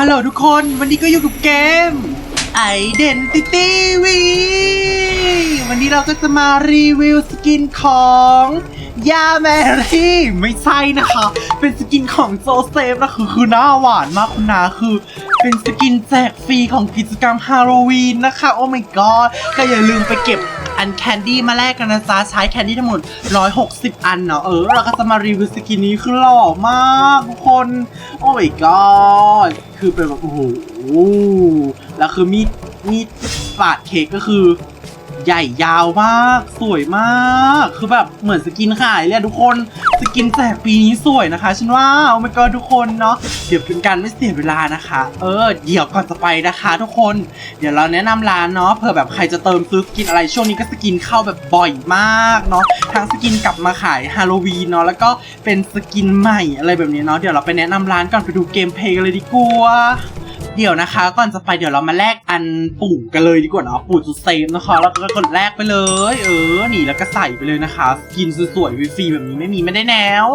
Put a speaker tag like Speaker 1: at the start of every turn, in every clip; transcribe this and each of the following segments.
Speaker 1: ฮัลโหลทุกคนวันนี้ก็อยู่กับเกม Identity V วันนี้เราก็จะมารีวิวสกินของยาแมรี่ไม่ใช่นะคะ เป็นสกินของโจเซฟนะคือคือหน้าหวานมากคุณนาคือ เป็นสกินแจกฟรีของกิจกรรมฮาโลวีนนะคะ โอ้ my god ก็อย่าลืมไปเก็บ อันแคนดี้มาแลกกันนะจ๊ะใช้แคนดี้ทั้งหมด 160 อันเนาะเออเราก็จะมารีวิวสกินนี้คือหล่อมากทุกคน โอ้ยก็คือเป็นแบบโอ้โหแล้วคือมีดมีดปาดเค้กก็คือ ใหญ่ยาวมาก สวยมาก คือแบบเหมือนสกินขายเลยทุกคน สกินแจกปีนี้สวยนะคะ ฉันว่าโอ้ my god ทุกคนเนาะ เดี๋ยวเป็นการไม่เสียเวลานะคะ เออ เดี๋ยวก่อนจะไปนะคะ ทุกคน เดี๋ยวเราแนะนำร้านเนาะ เผื่อแบบใครจะเติมซื้อสกินอะไร ช่วงนี้ก็สกินเข้าแบบบ่อยมากเนาะ ทั้งสกินกลับมาขายฮาโลวีนเนาะ แล้วก็เป็นสกินใหม่อะไรแบบนี้เนาะ เดี๋ยวเราไปแนะนำร้านก่อนไปดูเกมเพลย์กันเลยดีกว่า เดี๋ยวนะคะ ก่อนจะไปเดี๋ยวเรามาแลกอันปู่กันเลยดีกว่าเนาะปู่จุดเซฟนะคะแล้วก็กดแลกไปเลย เออนี่แล้วก็ใส่ไปเลยนะคะสกินสวยๆฟรีๆแบบนี้ไม่มีไม่ได้แนว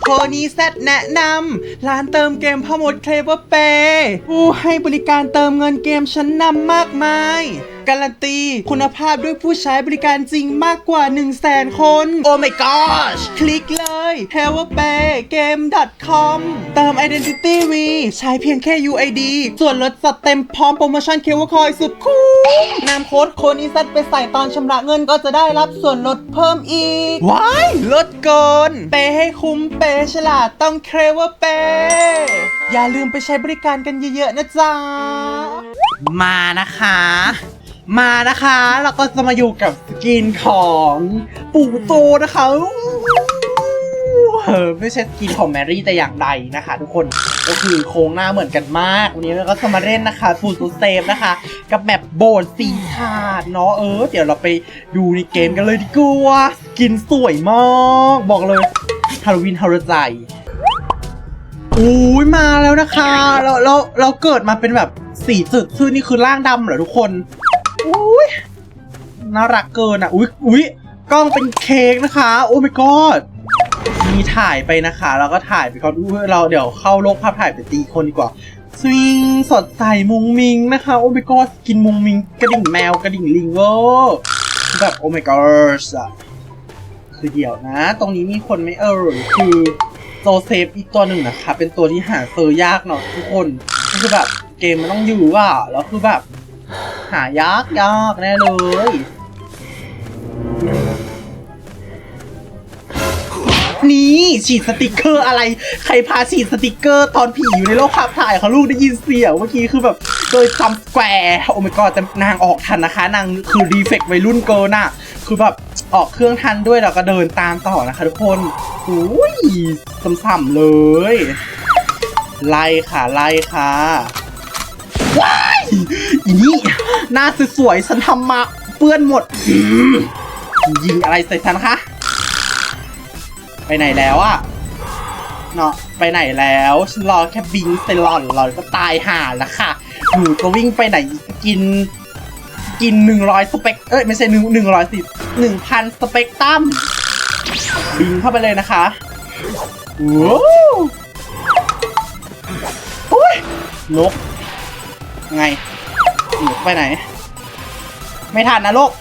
Speaker 1: โทนี้แซดแนะนำร้านเติมเกมพ่อมดเคลเวอร์เปย์ผู้ให้บริการเติมเงินเกมชั้นนำมากมาย การันตี คุณภาพด้วยผู้ใช้บริการจริงมากกว่า 1 0 0 0 0แสนคน โอ้ my gosh คลิกเลย h e l p p a y game com เติม identity v ใช้เพียงแค่ UID ส่วนลดจัดเต็มพร้อมโปรโมชั่นเคเวอร์คอยสุดคุ้มนำโค้ดโคนิซัตไปใส่ตอนชำระเงินก็จะได้รับส่วนลดเพิ่มอีก ว้าย ลดเกิน เปย์ให้คุ้มเปย์ฉลาดต้องเคลเวอร์เปย์อย่าลืมไปใช้บริการกันเยอะๆนะจ๊ะ มานะคะ มานะคะแล้วก็จะมาอยู่กับสกินของปู่โตนะคะเออไม่ใช่สกินของแมรี่แต่อย่างใดนะคะ ทุกคนก็คือโครงหน้าเหมือนกันมาก วันนี้เราก็จะมาเล่นนะคะปู่โตเซฟนะคะ กับแบบโบนสีขาดเนาะเออ เดี๋ยวเราไปดูในเกมกันเลยดีกว่าสกินสวยมากบอกเลยฮาโลวีนฮาโลใจอุ้ยมาแล้วนะคะ เราเราเราเกิดมาเป็นแบบสีจุดชื่อนี่คือร่างดำเหรอทุกคน อุ้ยน่ารักเกินอะ อุ้ยอุ้ยกล้องเป็นเค้กนะคะ โอ้ my god มีถ่ายไปนะคะ แล้วก็ถ่ายไปก่อนอุ้ยเราเดี๋ยวเข้าโลกภาพถ่ายไปตีคนดีกว่าสวิงสดใสมุงมิงนะคะ โอ้ my god กินมุงมิง กระดิ่งแมวกระดิ่งลิงเวอร์แบบโอ้ my god อะคือเดี๋ยวนะ ตรงนี้มีคนไม่เออคือโจเซฟอีกตัวหนึ่งนะคะ เป็นตัวที่หาเจอยากเนาะทุกคนก็คือแบบเกมมันต้องอยู่ว่ะแล้วคือแบบ หายากยากแน่เลยนี่ฉีดสติกเกอร์อะไร ใครพาฉีดสติกเกอร์ตอนผีอยู่ในโลกภาพถ่ายเขาลูกได้ยินเสียงเมื่อกี้คือแบบโดยจำแควโอ้ my god แต่นางออกทันนะคะ นางคือรีเฟกวัยรุ่นเกินอะคือแบบออกเครื่องทันด้วยแล้วก็เดินตามต่อนะคะทุกคนอุ้ยซ้ำๆเลย ไล่ค่ะ ไล่ค่ะว้ายอีนี่ หน้าสวยๆฉันทำมาเปื้อนหมด ยิงอะไรใส่ฉันคะ ไปไหนแล้วอะเนาะไปไหนแล้ว ฉันรอแค่บิงเซลอนราก็ตายห่าแล้วค่ะหนูก็วิ่งไปไหนกิน กินหนึ่งร้อยสเปกเอ้ยไม่ใช่หนึ่งหนึ่งร้อยสิหนึ่งพันสเปกตัมบิงเข้าไปเลยนะคะว้าวโอ้ยนกไง ไปไหน ไม่ทันนะลูก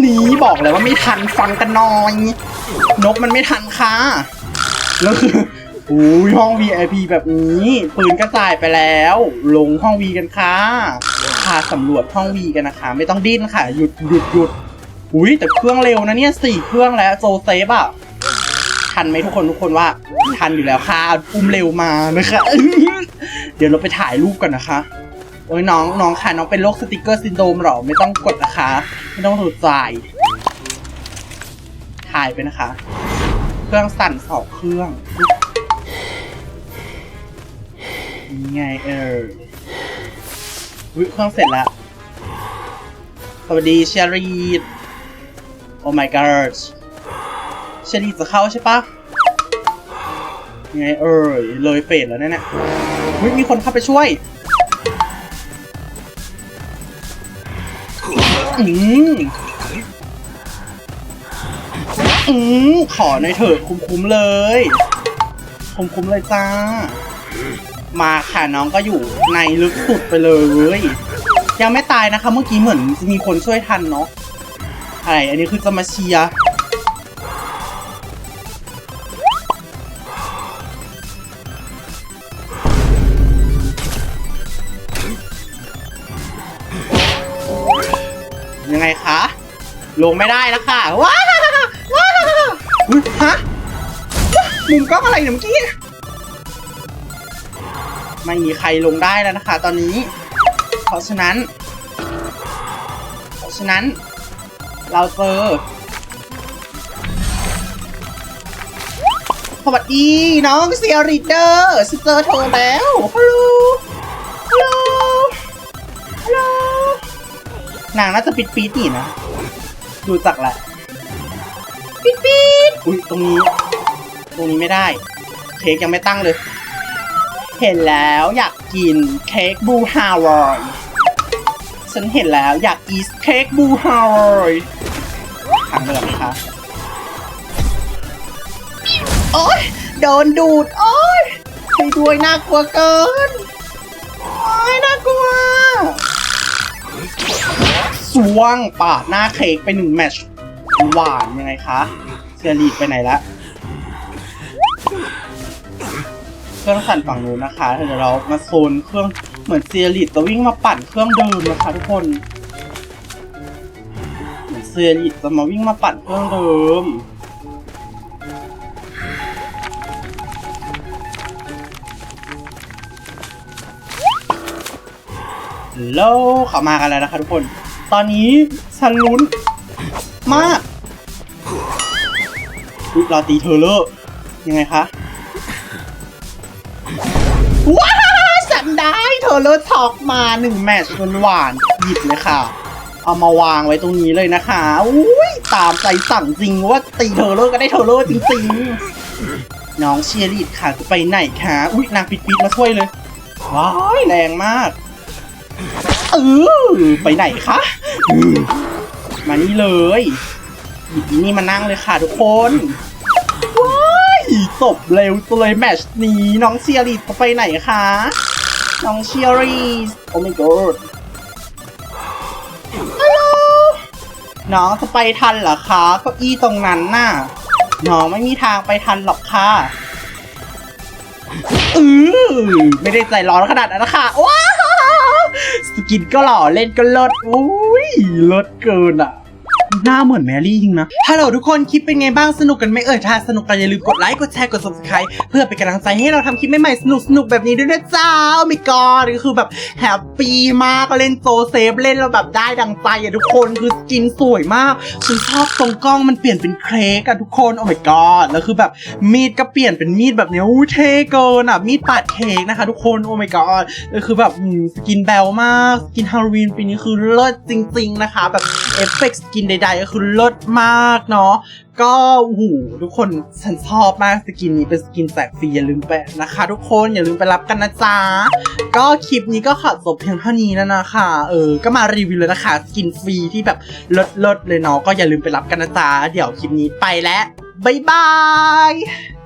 Speaker 1: หนีบอกเลยว่าไม่ทันฟังกันหน่อยนกมันไม่ทันค่ะแล้วคืออุ้ยห้อง VIP แบบนี้ปืนก็จ่ายไปแล้ว ลงห้อง V กันค่ะพาสำรวจห้อง V กันนะคะ ไม่ต้องดิ้นค่ะ หยุดหยุดหยุดอุ้ยแต่เครื่องเร็วนะเนี่ยสี่เครื่องแล้วโจเซฟอะทันไหมทุกคนทุกคนว่า ทันอยู่แล้วค่ะอุ้มเร็วมานะคะ เดี๋ยวเราไปถ่ายรูปกันนะคะ โอ้ยน้องน้องค่ะน้องเป็นโรคสติกเกอร์ซินโดรมหรอ ไม่ต้องกดนะคะ ไม่ต้องถูกใจถ่ายไปนะคะ เครื่องสั่นสองเครื่องนี่ไงเออวิเครื่องเสร็จแล้วสวัสดีเชอรีดโอ้ my god เชอรีดจะเข้าใช่ปะยังไงเอ่ยเลยเฟสแล้วเนี่ย นะเฮ้ยมีคนเข้าไปช่วยอืมอืมขอหน่อยเถอะคุ้มๆเลย คุ้มๆเลยจ้า มาค่ะน้องก็อยู่ในลึกสุดไปเลย ยังไม่ตายนะคะ เมื่อกี้เหมือนมีคนช่วยทันเนาะอะไรอันนี้คือจะมาเชียร์ ลงไม่ได้แล้วค่ะ ว้าวว้าวอุ๊ยฮะมุมกล้องอะไรเนี่ยเมื่อกี้ ไม่มีใครลงได้แล้วนะคะ ตอนนี้ เพราะฉะนั้น เพราะฉะนั้น เราเจอสวัสดี น้องเซียริเดอร์ฉันเจอเธอแล้วฮัลโหลฮัลโหลฮัลโหลนางน่าจะปิดปีดนี่นะ ดูจากแหละปิดปีดอุ้ยตรงนี้ ตรงนี้ไม่ได้ เค้กยังไม่ตั้งเลย เห็นแล้วอยากกินเค้กบูฮาวายฉันเห็นแล้วอยากอีสเค้กบูฮาวายทางเดินนะคะโอ๊ยโดนดูด โอ๊ยไปด้วยน่ากลัวเกิน สวงปาดหน้าเค้กไปหนึ่งแมชหวานยังไงคะเซรีดไปไหนละเครื่องสั่นฝั่งนู้นนะคะเดี๋ยวเรามาโซนเครื่องเหมือนเซียริตจะวิ่งมาปั่นเครื่องเดิมนะคะทุกคนเหมือนเซียริตจะมาวิ่งมาปั่นเครื่องเดิมโลเขามากันแล้วนะคะทุกคน ตอนนี้ฉันลุ้น มากอุ๊ยรอตีเธอเลอร์ ยังไงคะ ว้าวฉันได้เธอเลิศช็อกมาหนึ่งแมตช์หวานๆหยิบเลยค่ะ เอามาวางไว้ตรงนี้เลยนะคะอุ้ยตามใจสั่งจริงว่าตีเธอเลิศก็ได้เธอเลิศจริงๆ น้องเชียร์ลีดค่ะจะไปไหนคะ อุ้ยนางปิดปิดๆมาช่วยเลย ว้ายแรงมาก เออไปไหนคะมานี่เลยหยิบนี่มานั่งเลยค่ะทุกคนว้ายจบเร็วตัวเลยแมชนี้น้องเชียรีจะไปไหนคะน้องเชียรีโอ้ my god ฮัลโหลน้องจะไปทันเหรอคะเก้าอี้ตรงนั้นน่ะน้องไม่มีทางไปทันหรอกค่ะอือไม่ได้ใจร้อนขนาดนั้นนะคะว้า สกินก็หล่อเล่นก็ลดอุ้ยลดเกินอะ หน้าเหมือนแมรี่จริงนะฮัลโหลทุกคนคลิปเป็นไงบ้างสนุกกันไหมเอ่ยถ้าสนุกกันอย่าลืมกดไลค์กดแชร์กด subscribe เพื่อเป็นกำลังใจให้เราทำคลิปใหม่ๆสนุกสนุกแบบนี้ด้วยนะจ้าโอ้ my god ก็คือแบบแฮปปี้มากก็เล่นโจเซฟเล่นแล้วแบบได้ดังใจอะทุกคนคือสกินสวยมากฉันชอบตรงกล้องมันเปลี่ยนเป็นเค้กอะทุกคนโอ้ my god แล้วคือแบบมีดก็เปลี่ยนเป็นมีดแบบเนี้ยอู้เท่เกินอะมีดปาดเค้กนะคะ ทุกคนโอ้ my god แล้วคือแบบสกินแบลมากสกินฮาโลวีนปีนี้คือเลิศจริง ๆนะคะ แบบเอฟเฟกต์สกินใดก็คือเลิศมากเนาะก็โอ้โหูทุกคนฉันชอบมากสกินนี้เป็นสกินแจกฟรีอย่าลืมไปนะคะ ทุกคนอย่าลืมไปรับกันนะจ๊ะ ก็คลิปนี้ก็ขอจบเพียงเท่านี้แล้วนะคะเออก็มารีวิวเลยนะคะ สกินฟรีที่แบบเลิศๆเลยเนาะก็อย่าลืมไปรับกันนะจ๊ะ เดี๋ยวคลิปนี้ไปแล้วบ๊ายบาย